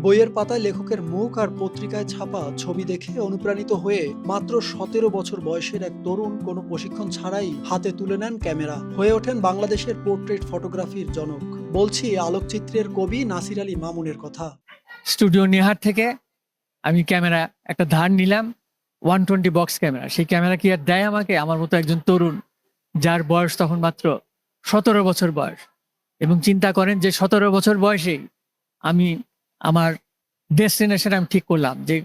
বইয়ের পাতায় লেখকের মুখ আর পত্রিকায় ছাপা ছবি দেখে অনুপ্রাণিত হয়ে মাত্র সতেরো বছর বয়সের এক তরুণ কোনো প্রশিক্ষণ ছাড়াই হাতে তুলে নেন ক্যামেরা। হয়ে ওঠেন বাংলাদেশের পোর্ট্রেট ফটোগ্রাফির জনক। বলছি, আলোকচিত্রের কবি নাসির আলী মামুনের কথা। স্টুডিও নেহার থেকে আমি ক্যামেরা, একটা ধার নিলাম, ওয়ান টোয়েন্টি বক্স ক্যামেরা। সেই ক্যামেরা কি আর দেয় আমাকে? আমার মতো একজন তরুণ, যার বয়স তখন মাত্র সতেরো বছর বয়স। এবং চিন্তা করেন যে সতেরো বছর বয়সেই আমি আমার ডেস্টিনেশন আমি ঠিক করলাম যে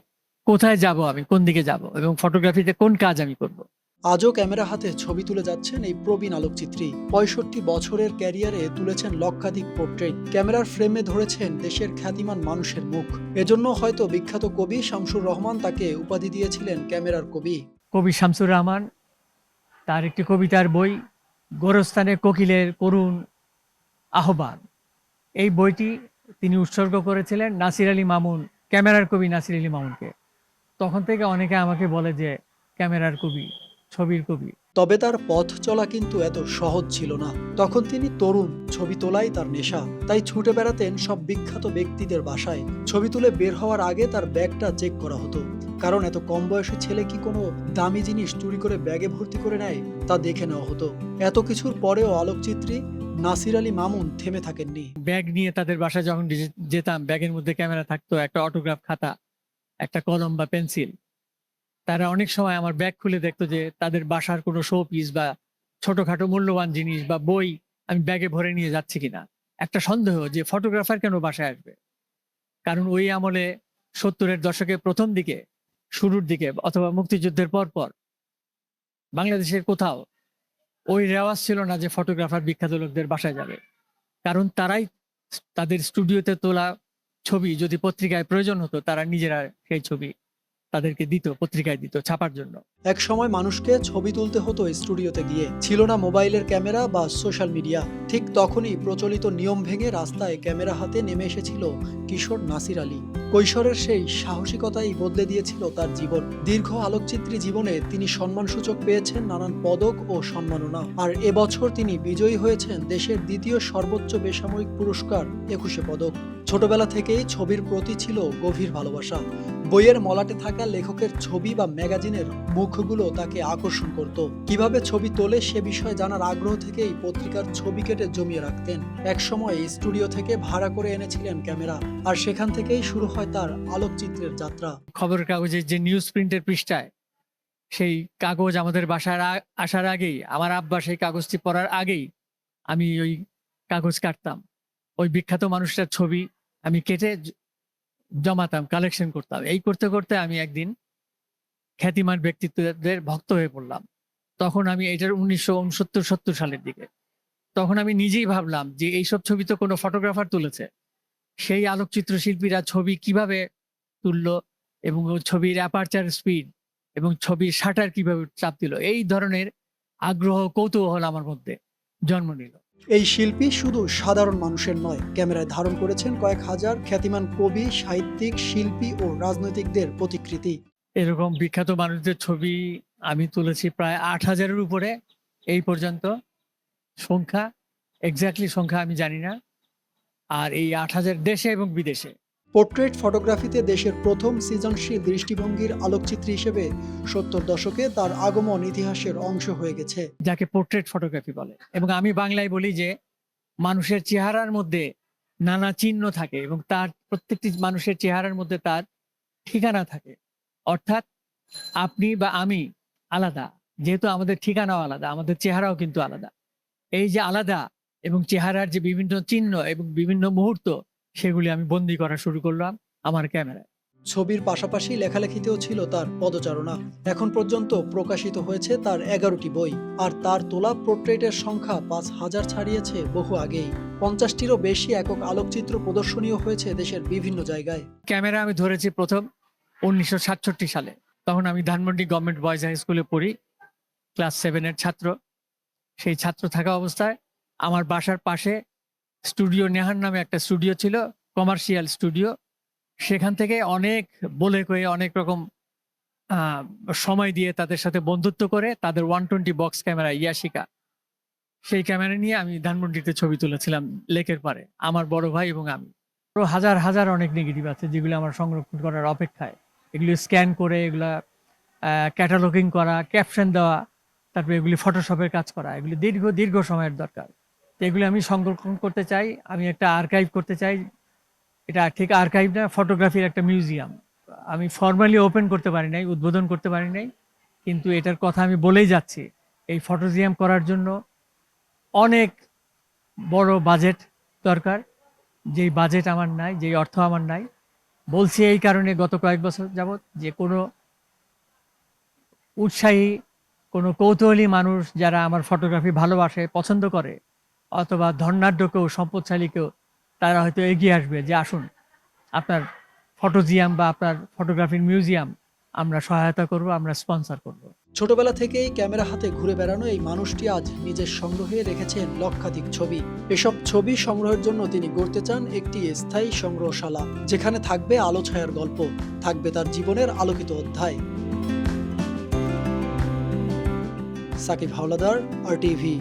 কোথায় যাব আমি কোন দিকে যাব এবং ফটোগ্রাফিতে কোন কাজ আমি করব। আজও ক্যামেরা হাতে ছবি তুলে যাচ্ছেন এই প্রবীণ আলোকচিত্রী। পঁয়ষট্টি বছরের ক্যারিয়ারে তুলেছেন লক্ষাধিক পোর্ট্রেট ক্যামেরার ফ্রেমে ধরেছেন দেশের খ্যাতিমান মানুষের মুখ। এজন্য হয়তো বিখ্যাত কবি শামসুর রহমান তাকে উপাধি দিয়েছিলেন ক্যামেরার কবি। কবি শামসুর রহমান তার একটি কবিতার বই গোরস্থানে কোকিলের করুণ আহ্বান। এই বইটি তিনি উৎসর্গ করেছিলেন নাসির আলী মামুন, ক্যামেরার কবি নাসির আলী মামুনকে। তখন থেকে অনেকে আমাকে বলে যে, ক্যামেরার কবি, ছবির কবি। তবে তার পথ চলা কিন্তু এত সহজ ছিল না। তখন তিনি তরুণ, ছবি তোলাই তার নেশা। তাই ছুটে বেড়াতেন সব বিখ্যাত ব্যক্তিদের বাসায়। ছবি তুলে বের হওয়ার আগে তার ব্যাগটা চেক করা হতো। কারণ এত কম বয়সী ছেলে কি কোনো দামি জিনিস চুরি করে ব্যাগে ভর্তি করে নেয়, তা দেখে নেওয়া হতো। এত কিছুর পরেও আলোকচিত্রী নাসির আলী মামুন থেমে থাকেননি। ব্যাগ নিয়ে তাদের বাসায় যখন যেতাম, ব্যাগের মধ্যে ক্যামেরা থাকতো, একটা অটোগ্রাফ খাতা, একটা কলম বা পেন্সিল। তারা অনেক সময় আমার ব্যাগ খুলে দেখতো যে তাদের বাসার কোনো শো পিস বা ছোটখাটো মূল্যবান জিনিস বা বই আমি ব্যাগে ভরে নিয়ে যাচ্ছি কিনা। একটা সন্দেহ যে ফটোগ্রাফার কেন বাসায় আসবে? কারণ ওই আমলে সত্তরের দশকের প্রথম দিকে, শুরুর দিকে অথবা মুক্তিযুদ্ধের পর পর বাংলাদেশের কোথাও ওই রেওয়াজ ছিল না যে ফটোগ্রাফার বিখ্যাত লোকদের বাসায় যাবে। কারণ তারাই তাদের স্টুডিওতে তোলা ছবি যদি পত্রিকায় প্রয়োজন হতো, তারা নিজেরা সেই ছবি তাদেরকে দিত, পত্রিকায় দিত ছাপার জন্য। এক সময় মানুষকে ছবি তুলতে হতো স্টুডিওতে গিয়ে। ছিল না মোবাইলের ক্যামেরা বা সোশ্যাল মিডিয়া। ঠিক তখনই প্রচলিত নিয়ম ভেঙে রাস্তায় ক্যামেরা হাতে নেমে এসেছিল কিশোর নাসির আলী। কৈশোরের সেই সাহসিকতাই বদলে দিয়েছিল তার জীবন। দীর্ঘ আলোকচিত্রী জীবনে তিনি সম্মানসূচক পেয়েছেন নানান পদক ও সম্মাননা। আর এবছর তিনি বিজয়ী হয়েছেন দেশের দ্বিতীয় সর্বোচ্চ বেসামরিক পুরস্কার একুশে পদক। ছোটবেলা থেকেই ছবির প্রতি ছিল গভীর ভালোবাসা। বইয়ের মলাটে থাকা লেখকের ছবি বা ম্যাগাজিনের মুখগুলো তাকে আকর্ষণ করত। কীভাবে ছবি তোলে সে বিষয়ে জানার আগ্রহ থেকেই পত্রিকার ছবি কেটে জমিয়ে রাখতেন। একসময় স্টুডিও থেকে ভাড়া করে এনেছিলেন ক্যামেরা, আর সেখান থেকেই শুরু হয় তার আলোকচিত্রের যাত্রা। খবরের কাগজের যে নিউজ প্রিন্টের পৃষ্ঠায়, সেই কাগজ আমাদের বাসার আসার আগেই, আমার আব্বা সেই কাগজটি পড়ার আগেই আমি ওই কাগজ কাটতাম। ওই বিখ্যাত মানুষটার ছবি আমি কেটে জমাতাম কালেকশন করতাম। এই করতে করতে আমি একদিন খ্যাতিমান ব্যক্তিত্বদের ভক্ত হয়ে পড়লাম। তখন আমি এটার উনিশশো উনসত্তর সত্তর সালের দিকে। তখন আমি নিজেই ভাবলাম যে এইসব ছবি তো কোনো ফটোগ্রাফার তুলেছে। সেই আলোকচিত্র শিল্পীরা ছবি কীভাবে তুললো এবং ওই ছবির অ্যাপারচার স্পিড এবং ছবির শাটার কীভাবে চাপ দিল? এই ধরনের আগ্রহ কৌতূহল আমার মধ্যে জন্ম নিল। এই শিল্পী শুধু সাধারণ মানুষের নয়, ক্যামেরায় ধারণ করেছেন কয়েক হাজার খ্যাতিমান কবি, সাহিত্যিক, শিল্পী ও রাজনৈতিকদের প্রতিকৃতি। এরকম বিখ্যাত মানুষদের ছবি আমি তুলেছি প্রায় আট হাজারের উপরে এই পর্যন্ত। সংখ্যা এক্স্যাক্টলি সংখ্যা আমি জানি না। আর এই আট হাজার দেশে এবং বিদেশে। পোর্ট্রেট ফটোগ্রাফিতে দেশের প্রথম সৃজনশীল দৃষ্টিভঙ্গির আলোকচিত্রী হিসেবে সত্তর দশকে তার আগমন ইতিহাসের অংশ হয়ে গেছে। যাকে পোর্ট্রেট ফটোগ্রাফি বলে। এবং আমি বাংলায় বলি যে, মানুষের চেহারার মধ্যে নানা চিহ্ন থাকে এবং তার প্রত্যেকটি মানুষের চেহারার মধ্যে তার ঠিকানা থাকে। অর্থাৎ আপনি বা আমি আলাদা। যেহেতু আমাদের ঠিকানাও আলাদা, আমাদের চেহারাও কিন্তু আলাদা। এই যে আলাদা এবং চেহারার যে বিভিন্ন চিহ্ন এবং বিভিন্ন মুহূর্ত সেগুলি আমি বন্দি করা শুরু করলাম আমার ক্যামেরায়। ছবির পাশাপাশি লেখালেখিতেও ছিল তার পদচারণা। এখন পর্যন্ত প্রকাশিত হয়েছে তার এগারোটি বই আর তার তোলা পোর্ট্রেটের সংখ্যা পাঁচ হাজার ছাড়িয়েছে বহু আগেই। পঞ্চাশটিরও বেশি একক আলোকচিত্র প্রদর্শনীয় হয়েছে দেশের বিভিন্ন জায়গায়। ক্যামেরা আমি ধরেছি প্রথম উনিশশো সাতষট্টি সালে। তখন আমি ধানমন্ডি গভর্নমেন্ট বয়েজ হাই স্কুলে পড়ি ক্লাস সেভেনের ছাত্র। সেই ছাত্র থাকা অবস্থায় আমার বাসার পাশে স্টুডিও নেহার নামে একটা স্টুডিও ছিল কমার্শিয়াল স্টুডিও সেখান থেকে অনেক বলে কয়ে অনেক রকম সময় দিয়ে তাদের সাথে বন্ধুত্ব করে তাদের one twenty box camera Yashica. সেই ক্যামেরা নিয়ে আমি ধানমন্ডিতে ছবি তুলেছিলাম লেকের পারে আমার বড় ভাই এবং আমি। আরও হাজার হাজার অনেক নেগেটিভ আছে যেগুলো আমার সংরক্ষণ করার অপেক্ষায়। এগুলি স্ক্যান করে, এগুলা ক্যাটালগিং করা ক্যাপশন দেওয়া, তারপরে এগুলি ফটোশপের কাজ করা, এগুলি দীর্ঘ দীর্ঘ সময়ের দরকার। এগুলি আমি সংরক্ষণ করতে চাই, আমি একটা আর্কাইভ করতে চাই। এটা ঠিক আর্কাইভ না ফটোগ্রাফির একটা মিউজিয়াম আমি ফর্মালি ওপেন করতে পারি নাই, উদ্বোধন করতে পারি নাই, কিন্তু এটার কথা আমি বলেই যাচ্ছি, এই ফটোজিয়াম করার জন্য অনেক বড় বাজেট দরকার। যেই বাজেট আমার নাই, যেই অর্থ আমার নাই, বলছি এই কারণে গত কয়েক বছর যাবৎ যে কোনো উৎসাহী, কোনো কৌতূহলী মানুষ যারা আমার ফটোগ্রাফি ভালোবাসে, পছন্দ করে অথবা ধর্নাঢ্য কেউ সম্পদশালী কেউ তারা হয়তো এগিয়ে আসবে যে আসুন, আপনার ফটোজিয়াম বা আপনার ফটোগ্রাফির মিউজিয়াম আমরা সহায়তা করব, আমরা স্পন্সর করব। ছোটবেলা থেকেই ক্যামেরা হাতে ঘুরে বেড়ানো এই মানুষটি আজ নিজের সংগ্রহে রেখেছেন লক্ষাধিক ছবি। এসব ছবি সংগ্রহের জন্য তিনি গড়তে চান একটি স্থায়ী সংগ্রহশালা, যেখানে থাকবে আলো ছায়ার গল্প, থাকবে তার জীবনের আলোকিত অধ্যায়। সাকিব হাওলাদার আর টিভি